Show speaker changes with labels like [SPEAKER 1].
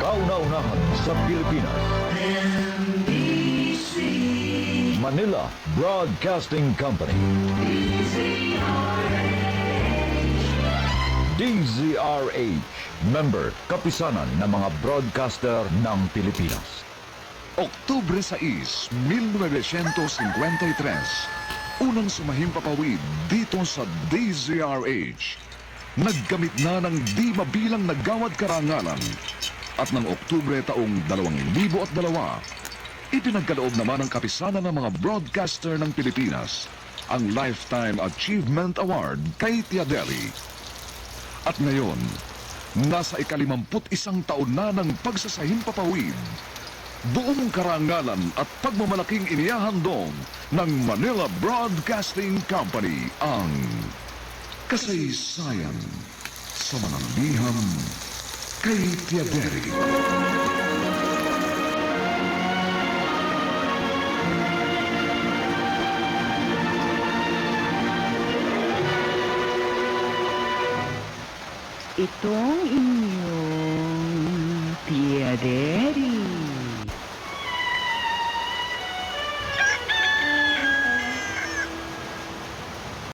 [SPEAKER 1] Kauna-unahan sa Pilipinas. Manila Broadcasting Company. DZRH. Member, kapisanan ng mga broadcaster ng Pilipinas.
[SPEAKER 2] Oktubre 6, 1953, unang sumahimpapawid dito sa DZRH. Nagkamit na ng di mabilang na gawad karangalan at ng Oktubre taong 2002, ipinagkaloob naman ng kapisanan ng mga broadcaster ng Pilipinas ang Lifetime Achievement Award kay Tiadeli. At ngayon, nasa ikalimamput isang taon na ng pagsasahimpapawid Buong karangalan at pagmamalaking inihahandong ng Manila Broadcasting Company ang kasaysayan sa mga liham kay Tiaderi.
[SPEAKER 3] Itong inyong Tia Daddy.